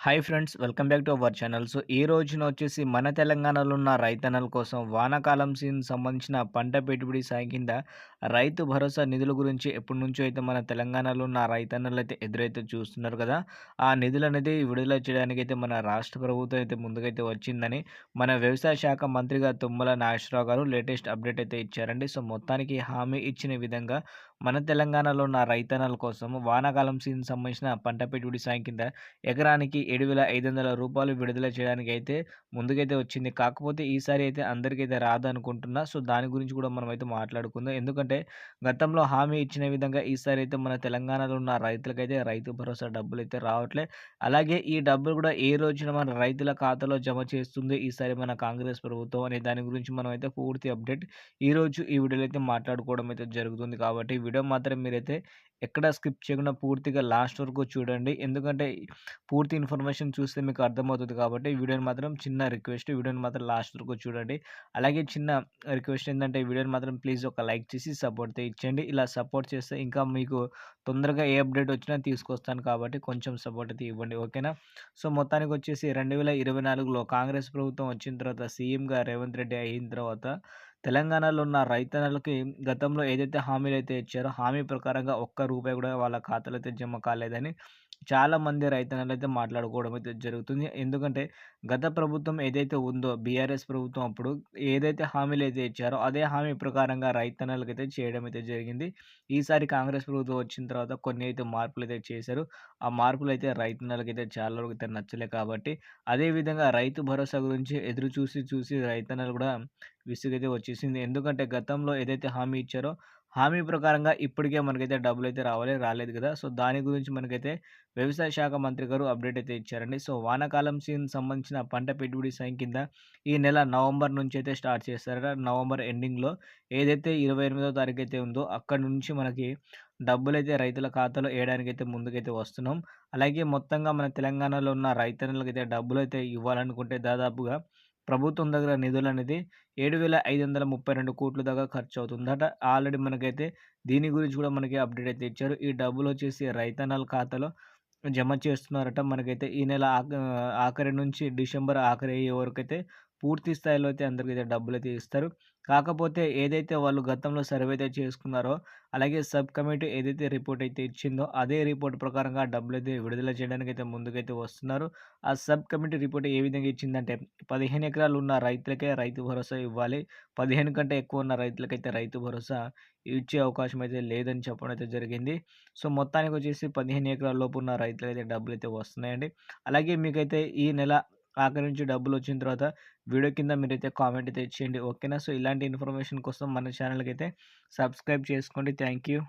Hi friends welcome back to our channel so ఈ రోజున వచ్చేసి మన తెలంగాణలో ఉన్న రైతన్నల కోసం వానాకాలం సీజన్ సంబంధించిన పంట పెట్టుబడి సాయం కింద రైతు భరోసా నిధుల గురించి ఎప్పటి నుంచో అయితే మన తెలంగాణలో ఉన్న రైతన్నలు అయితే ఎదురైతే చూస్తున్నారు కదా ఆ నిధులు అనేది విడుదల చేయడానికి అయితే మన రాష్ట్ర ప్రభుత్వం అయితే ముందుకైతే వచ్చిందని మన వ్యవసాయ శాఖ మంత్రిగా తుమ్మల నాగేశ్వరరావు గారు లేటెస్ట్ అప్డేట్ అయితే ఇచ్చారండి. సో మొత్తానికి హామీ ఇచ్చిన విధంగా మన తెలంగాణలో ఉన్న రైతన్నల కోసం వానాకాలం సీజన్ సంబంధించిన పంట పెట్టుబడి సాయం కింద ఎకరానికి ఏడు వేల ఐదు వందల రూపాయలు విడుదల చేయడానికి అయితే ముందుకైతే వచ్చింది. కాకపోతే ఈసారి అయితే అందరికైతే రాదు అనుకుంటున్నా. సో దాని గురించి కూడా మనం అయితే మాట్లాడుకుందాం. ఎందుకంటే గతంలో హామీ ఇచ్చిన విధంగా ఈసారి అయితే మన తెలంగాణలో ఉన్న రైతులకైతే రైతు భరోసా డబ్బులు అయితే రావట్లే. అలాగే ఈ డబ్బులు కూడా ఏ రోజున మన రైతుల ఖాతాలో జమ చేస్తుంది ఈసారి మన కాంగ్రెస్ ప్రభుత్వం అనే దాని గురించి మనం అయితే పూర్తి అప్డేట్ ఈరోజు ఈ వీడియోలో అయితే మాట్లాడుకోవడం అయితే జరుగుతుంది. కాబట్టి వీడియో మాత్రం మీరైతే ఎక్కడ స్కిప్ చేయకుండా పూర్తిగా లాస్ట్ వరకు చూడండి. ఎందుకంటే పూర్తి ఇన్ఫర్మేషన్ చూస్తే మీకు అర్థమవుతుంది కాబట్టి వీడియోని మాత్రం చిన్న రిక్వెస్ట్ వీడియోని మాత్రం లాస్ట్ వరకు చూడండి. అలాగే చిన్న రిక్వెస్ట్ ఏంటంటే వీడియోని మాత్రం ప్లీజ్ ఒక లైక్ చేసి సపోర్ట్ ఇచ్చండి. ఇలా సపోర్ట్ చేస్తే ఇంకా మీకు తొందరగా ఏ అప్డేట్ వచ్చినా తీసుకొస్తాను కాబట్టి కొంచెం సపోర్ట్ అయితే ఇవ్వండి. ఓకేనా? సో మొత్తానికి వచ్చేసి రెండు వేల ఇరవై నాలుగులో కాంగ్రెస్ ప్రభుత్వం వచ్చిన తర్వాత సీఎంగా రేవంత్ రెడ్డి అయిన తర్వాత తెలంగాణలో ఉన్న రైతన్నలకి గతంలో ఏదైతే హామీలు అయితే ఇచ్చారో హామీ ప్రకారంగా ఒక్క రూపాయి కూడా వాళ్ళ ఖాతాలో అయితే జమ కాలేదని చాలామంది రైతన్నలు అయితే మాట్లాడుకోవడం అయితే జరుగుతుంది. ఎందుకంటే గత ప్రభుత్వం ఏదైతే ఉందో బీఆర్ఎస్ ప్రభుత్వం అప్పుడు ఏదైతే హామీలు అయితే ఇచ్చారో అదే హామీ ప్రకారంగా రైతన్నలకు అయితే చేయడం అయితే జరిగింది. ఈసారి కాంగ్రెస్ ప్రభుత్వం వచ్చిన తర్వాత కొన్ని అయితే మార్పులు అయితే చేశారు. ఆ మార్పులు అయితే రైతన్నలకు అయితే చాలా వరకు అయితే నచ్చలే కాబట్టి అదేవిధంగా రైతు భరోసా గురించి ఎదురు చూసి చూసి రైతన్నలు కూడా విసుగైతే వచ్చేసింది. ఎందుకంటే గతంలో ఏదైతే హామీ ఇచ్చారో హామీ ప్రకారంగా ఇప్పటికే మనకైతే డబ్బులు అయితే రావాలి రాలేదు కదా. సో దాని గురించి మనకైతే వ్యవసాయ శాఖ మంత్రి గారు అప్డేట్ అయితే ఇచ్చారండి. సో వానాకాలం సీజన్ సంబంధించిన పంట పెట్టుబడి సాయం కింద ఈ నెల నవంబర్ నుంచి అయితే స్టార్ట్ చేస్తారట. నవంబర్ ఎండింగ్లో ఏదైతే ఇరవై ఎనిమిదో తారీఖు అయితే ఉందో అక్కడ నుంచి మనకి డబ్బులు అయితే రైతుల ఖాతాలో వేయడానికి అయితే ముందుకైతే వస్తున్నాం. అలాగే మొత్తంగా మన తెలంగాణలో ఉన్న రైతన్నులకైతే డబ్బులు అయితే ఇవ్వాలనుకుంటే దాదాపుగా ప్రభుత్వం దగ్గర నిధులు అనేది ఏడు వేల ఐదు వందల ముప్పై రెండు కోట్ల దాకా ఖర్చు అవుతుందట ఆల్రెడీ మనకైతే దీని గురించి కూడా మనకి అప్డేట్ అయితే ఇచ్చారు. ఈ డబ్బులు వచ్చేసి రైతన్నల ఖాతాలో జమ చేస్తున్నారట. మనకైతే ఈ నెల ఆఖరి నుంచి డిసెంబర్ ఆఖరి అయ్యే వరకు అయితే పూర్తి స్థాయిలో అయితే అందరికైతే డబ్బులు అయితే ఇస్తారు. కాకపోతే ఏదైతే వాళ్ళు గతంలో సర్వే అయితే చేసుకున్నారో అలాగే సబ్ కమిటీ ఏదైతే రిపోర్ట్ అయితే ఇచ్చిందో అదే రిపోర్ట్ ప్రకారంగా డబ్బులు అయితే విడుదల చేయడానికి అయితే ముందుకైతే వస్తున్నారు. ఆ సబ్ కమిటీ రిపోర్ట్ ఏ విధంగా ఇచ్చిందంటే పదిహేను ఎకరాలు ఉన్న రైతులకే రైతు భరోసా ఇవ్వాలి. పదిహేను కంటే ఎక్కువ ఉన్న రైతులకైతే రైతు భరోసా ఇచ్చే అవకాశం అయితే లేదని చెప్పడం అయితే జరిగింది. సో మొత్తానికి వచ్చేసి పదిహేను ఎకరాల లోపు ఉన్న రైతులకైతే డబ్బులు అయితే వస్తున్నాయండి. అలాగే మీకైతే ఈ నెల ఆఖరి నుంచి డబ్బులు వచ్చిన తర్వాత వీడియో కింద మీరైతే కామెంట్ అయితే ఇచ్చేయండి ఓకేనా? సో ఇలాంటి ఇన్ఫర్మేషన్ కోసం మన ఛానల్కి అయితే సబ్స్క్రైబ్ చేసుకోండి. Thank you